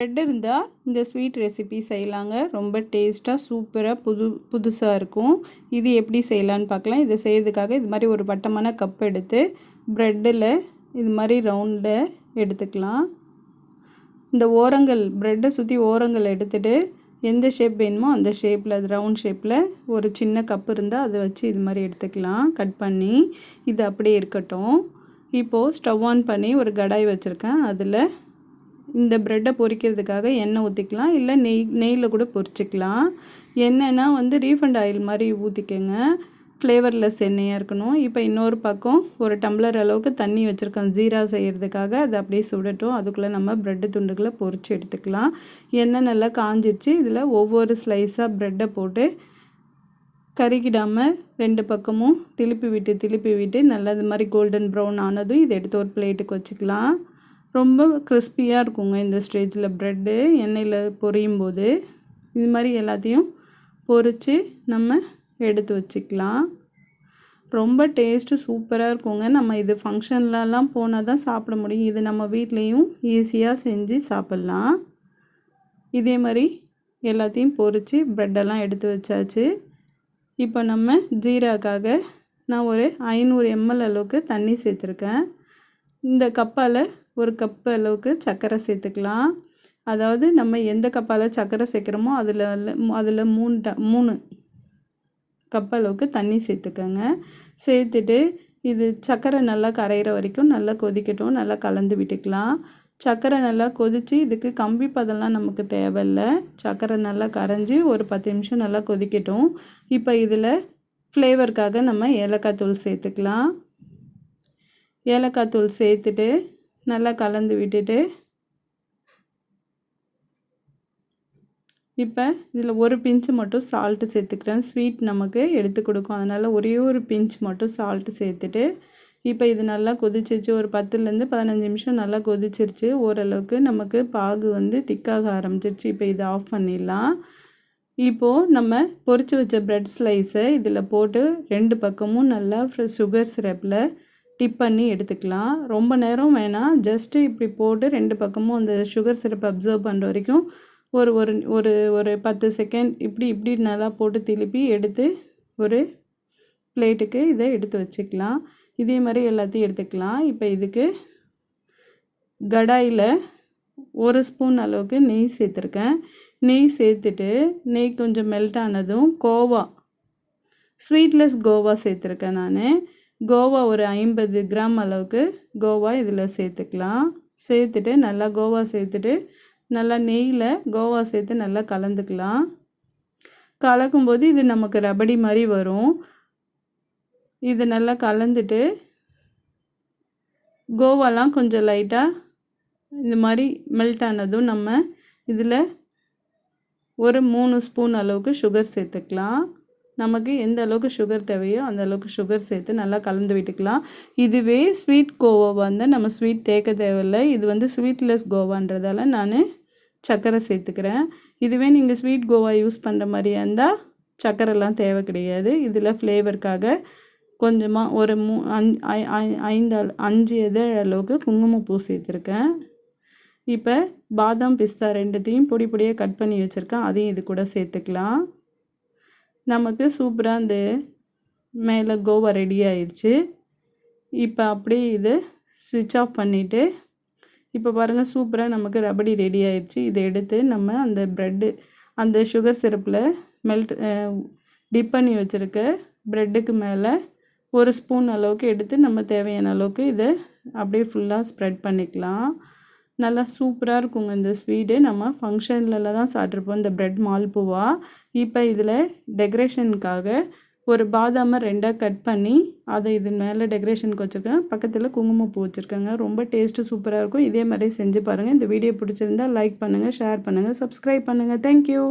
Bread இருந்தால் இந்த sweet recipe செய்யலாங்க. ரொம்ப டேஸ்ட்டாக சூப்பராக புது புதுசாக இருக்கும். இது எப்படி செய்யலான்னு பார்க்கலாம். இதை செய்கிறதுக்காக இது மாதிரி ஒரு வட்டமான கப் எடுத்து ப்ரெட்டில் இது மாதிரி ரவுண்டில் எடுத்துக்கலாம். இந்த ஓரங்கள் ப்ரெட்டை சுற்றி ஓரங்கள் எடுத்துகிட்டு எந்த ஷேப் வேணுமோ அந்த ஷேப்பில் அது ரவுண்ட் ஷேப்பில் ஒரு சின்ன கப் இருந்தால் அதை வச்சு இது மாதிரி எடுத்துக்கலாம். கட் பண்ணி இது அப்படியே இருக்கட்டும். இப்போது ஸ்டவ் ஆன் பண்ணி ஒரு கடாய் வச்சுருக்கேன். அதில் இந்த ப்ரெட்டை பொரிக்கிறதுக்காக எண்ணெய் ஊற்றிக்கலாம் இல்லை நெய் நெய்யில் கூட பொரிச்சிக்கலாம் எண்ணெய்னா வந்து ரீஃபண்ட் ஆயில் மாதிரி ஊற்றிக்கோங்க ஃப்ளேவர்லெஸ் எண்ணெயாக இருக்கணும். இப்போ இன்னொரு பக்கம் ஒரு டம்ளர் அளவுக்கு தண்ணி வச்சுருக்கோம். ஜீரா செய்கிறதுக்காக அதை அப்படியே சுடட்டும். அதுக்குள்ளே நம்ம ப்ரெட்டு துண்டுகளை பொறிச்சு எடுத்துக்கலாம். எண்ணெய் நல்லா காஞ்சிச்சு இதில் ஒவ்வொரு ஸ்லைஸாக ப்ரெட்டை போட்டு கருகிடாமல் ரெண்டு பக்கமும் திருப்பி விட்டு திருப்பி விட்டு நல்லா இது மாதிரி கோல்டன் ப்ரௌன் ஆனதும் இதை எடுத்து ஒரு பிளேட்டுக்கு வச்சுக்கலாம். ரொம்ப கிறிஸ்பியாக இருக்குங்க இந்த ஸ்டேஜில் ப்ரெட்டு எண்ணெயில் பொரியும் போது இது மாதிரி எல்லாத்தையும் பொரித்து நம்ம எடுத்து வச்சுக்கலாம். ரொம்ப டேஸ்ட்டு சூப்பராக இருக்குங்க. நம்ம இது ஃபங்க்ஷன்லலாம் போனால் தான் சாப்பிட முடியும். இது நம்ம வீட்லேயும் ஈஸியாக செஞ்சு சாப்பிட்லாம். இதே மாதிரி எல்லாத்தையும் பொரித்து ப்ரெட்டெல்லாம் எடுத்து வச்சாச்சு. இப்போ நம்ம ஜீராக்காக நான் ஒரு ஐநூறு எம்எல் அளவுக்கு தண்ணி சேர்த்துருக்கேன். இந்த கப்பால் ஒரு கப்பு அளவுக்கு சர்க்கரை சேர்த்துக்கலாம். அதாவது நம்ம எந்த கப்பால் சர்க்கரை சேர்க்குறோமோ அதில் அதில் மூணு ட மூணு கப் அளவுக்கு தண்ணி சேர்த்துக்கோங்க. சேர்த்துட்டு இது சர்க்கரை நல்லா கரையிற வரைக்கும் நல்லா கொதிக்கட்டும் நல்லா கலந்து விட்டுக்கலாம். சர்க்கரை நல்லா கொதித்து இதுக்கு கம்பி பதம்லாம் நமக்கு தேவையில்லை. சர்க்கரை நல்லா கரைஞ்சி ஒரு பத்து நிமிஷம் நல்லா கொதிக்கட்டும். இப்போ இதில் ஃப்ளேவருக்காக நம்ம ஏலக்காய் தூள் சேர்த்துக்கலாம். ஏலக்காய் தூள் சேர்த்துட்டு நல்லா கலந்து விட்டுட்டு இப்போ இதில் ஒரு பிஞ்சு மட்டும் சால்ட்டு சேர்த்துக்கிறேன். ஸ்வீட் நமக்கு எடுத்து கொடுக்கும். அதனால் ஒரே ஒரு பிஞ்ச் மட்டும் சால்ட்டு சேர்த்துட்டு இப்போ இது நல்லா கொதிச்சிருச்சு. ஒரு பத்துலேருந்து பதினஞ்சு நிமிஷம் நல்லா கொதிச்சிருச்சு. ஓரளவுக்கு நமக்கு பாகு வந்து திக்காக ஆரம்பிச்சிருச்சு. இப்போ இதை ஆஃப் பண்ணிடலாம். இப்போது நம்ம பொறிச்சு வச்ச ப்ரெட் ஸ்லைஸை இதில் போட்டு ரெண்டு பக்கமும் நல்லா சுகர் சிரப்பில் டிப் பண்ணி எடுத்துக்கலாம். ரொம்ப நேரம் வேணாம். ஜஸ்ட்டு இப்படி போட்டு ரெண்டு பக்கமும் அந்த சுகர் சிரப் அப்சர்வ் பண்ணுற வரைக்கும் ஒரு ஒரு ஒரு ஒரு பத்து செகண்ட் இப்படி இப்படி நல்லா போட்டு திருப்பி எடுத்து ஒரு பிளேட்டுக்கு இதை எடுத்து வச்சுக்கலாம். இதே மாதிரி எல்லாத்தையும் எடுத்துக்கலாம். இப்போ இதுக்கு கடாயில் ஒரு ஸ்பூன் அளவுக்கு நெய் சேர்த்துருக்கேன். நெய் சேர்த்துட்டு நெய் கொஞ்சம் மெல்ட் ஆனதும் கோவா ஸ்வீட்லெஸ் கோவா சேர்த்துருக்கேன் நான். கோவா ஒரு ஐம்பது கிராம் அளவுக்கு கோவா இதில் சேர்த்துக்கலாம். சேர்த்துட்டு நல்லா கோவா சேர்த்துட்டு நல்லா நெய்யில் கோவா சேர்த்து நல்லா கலந்துக்கலாம். கலக்கும்போது இது நமக்கு ரபடி மாதிரி வரும். இது நல்லா கலந்துட்டு கோவாலாம் கொஞ்சம் லைட்டாக இந்த மாதிரி மெல்ட் ஆனதும் நம்ம இதில் ஒரு மூணு ஸ்பூன் அளவுக்கு சுகர் சேர்த்துக்கலாம். நமக்கு எந்த அளவுக்கு சுகர் தேவையோ அந்த அளவுக்கு சுகர் சேர்த்து நல்லா கலந்து விட்டுக்கலாம். இதுவே ஸ்வீட் கோவா வந்து நம்ம ஸ்வீட் தேக்க தேவையில்லை. இது வந்து ஸ்வீட்லெஸ் கோவான்றதால நான் சர்க்கரை சேர்த்துக்கிறேன். இதுவே நீங்கள் ஸ்வீட் கோவா யூஸ் பண்ணுற மாதிரியா இருந்தால் சர்க்கரைலாம் தேவை கிடையாது. இதில் ஃப்ளேவருக்காக கொஞ்சமாக ஒரு மூ ஐந்து அஞ்சு எதழ் அளவுக்கு குங்குமப்பூ சேர்த்துருக்கேன். இப்போ பாதாம் பிஸ்தா ரெண்டுத்தையும் பொடி பொடியாக கட் பண்ணி வச்சுருக்கேன். அதையும் இது கூட சேர்த்துக்கலாம். நமக்கு சூப்பராக அந்த மேலே கோவா ரெடி ஆயிடுச்சு இப்போ அப்படியே இது ஸ்விட்ச் ஆஃப் பண்ணிவிட்டு இப்போ பாருங்கள் சூப்பராக நமக்கு ரபடி ரெடி ஆயிடுச்சு இதை எடுத்து நம்ம அந்த ப்ரெட்டு அந்த சுகர் சிரப்பில் மெல்ட் டிப் பண்ணி வச்சுருக்க ப்ரெட்டுக்கு மேலே ஒரு ஸ்பூன் அளவுக்கு எடுத்து நம்ம தேவையான அளவுக்கு இதை அப்படியே ஃபுல்லாக ஸ்ப்ரெட் பண்ணிக்கலாம். நல்லா சூப்பராக இருக்குங்க இந்த ஸ்வீட்டு. நம்ம ஃபங்க்ஷன்லலாம் தான் சாப்பிட்ருப்போம் இந்த ப்ரெட் மால்புவா இப்போ இதில் டெக்கரேஷனுக்காக ஒரு பாதாமை ரெண்டாக கட் பண்ணி அதை இது மேலே டெக்கரேஷனுக்கு வச்சுருக்கேன். பக்கத்தில் குங்குமப்பூ வச்சுருக்கேங்க. ரொம்ப டேஸ்ட்டு சூப்பராக இருக்கும். இதே மாதிரி செஞ்சு பாருங்கள் இந்த வீடியோ பிடிச்சிருந்தா லைக் பண்ணுங்கள் ஷேர் பண்ணுங்கள் சப்ஸ்கிரைப் பண்ணுங்கள் தேங்க்யூ